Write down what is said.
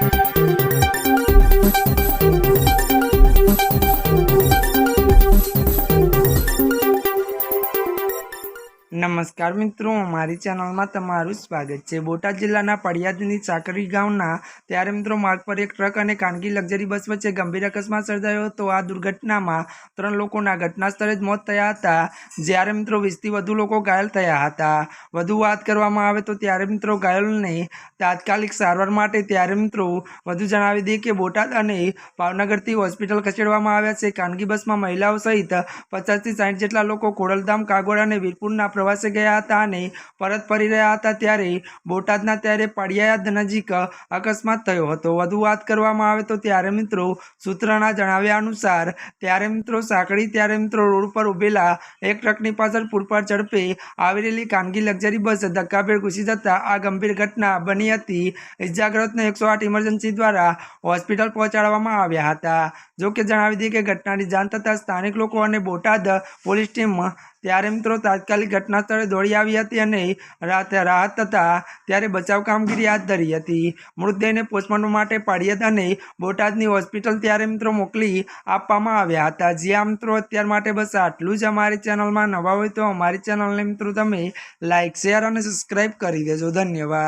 Thank you. નમસ્કાર મિત્રો, મારી ચેનલમાં તમારું સ્વાગત છે. બોટાદ જિલ્લાના પડિયાદની ચાકરી ગામના, ત્યારે મિત્રો માર્ગ પર એક ટ્રક અને ખાનગી લક્ઝરી બસ વચ્ચે ગંભીર અકસ્માત સર્જાયો હતો. આ દુર્ઘટનામાં ત્રણ લોકોના ઘટના સ્થળે જ મોત થયા હતા. જ્યારે મિત્રો વીસથી વધુ લોકો ઘાયલ થયા હતા. વધુ વાત કરવામાં આવે તો ત્યારે મિત્રો ઘાયલોને તાત્કાલિક સારવાર માટે ત્યારે મિત્રો વધુ જણાવી દઈએ કે બોટાદ અને ભાવનગરથી હોસ્પિટલ ખસેડવામાં આવ્યા છે. ખાનગી બસમાં મહિલાઓ સહિત પચાસથી સાઠ જેટલા લોકો ખોડલધામ, કાગોડ અને વીરપુરના પ્રવાસે ગયા હતા અને પરત ફરી રહ્યા હતા ત્યારે બોટાદના ત્યારે પડિયાદ નજીક અકસ્માત થયો હતો. વધુ વાત કરવામાં આવે તો ત્યારે મિત્રો સૂત્રના જણાવ્યા અનુસાર ત્યારે મિત્રો સાંકળી, ત્યારે મિત્રો રોડ પર ઉભેલા એક ટ્રકની પાછળ પૂરપાટ ઝડપે આવી રહેલી ખાનગી લક્ઝરી બસ ધક્કાભેર ઘૂસી જતા આ ગંભીર ઘટના બની હતી. ઇજાગ્રસ્તને એકસો આઠ ઇમરજન્સી દ્વારા હોસ્પિટલ પહોંચાડવામાં આવ્યા હતા. જોકે જણાવી દઈએ કે ઘટનાની જાણ થતાં સ્થાનિક લોકો અને બોટાદ પોલીસ ટીમ ત્યારે મિત્રો તાત્કાલિક ઘટના સ્થળે દોડી આવી હતી અને રાત રાહત થતાં ત્યારે બચાવ કામગીરી હાથ ધરી હતી. મૃતદેહને પોસ્ટમોર્ટમ માટે પાડિયાદ અને બોટાદની હોસ્પિટલ ત્યારે મિત્રો મોકલી આપવામાં આવ્યા હતા. જ્યાં મિત્રો, અત્યાર માટે બસ આટલું જ. અમારી ચેનલમાં નવા હોય તો અમારી ચેનલને મિત્રો તમે લાઇક શેર અને સબસ્ક્રાઈબ કરી દેજો. ધન્યવાદ.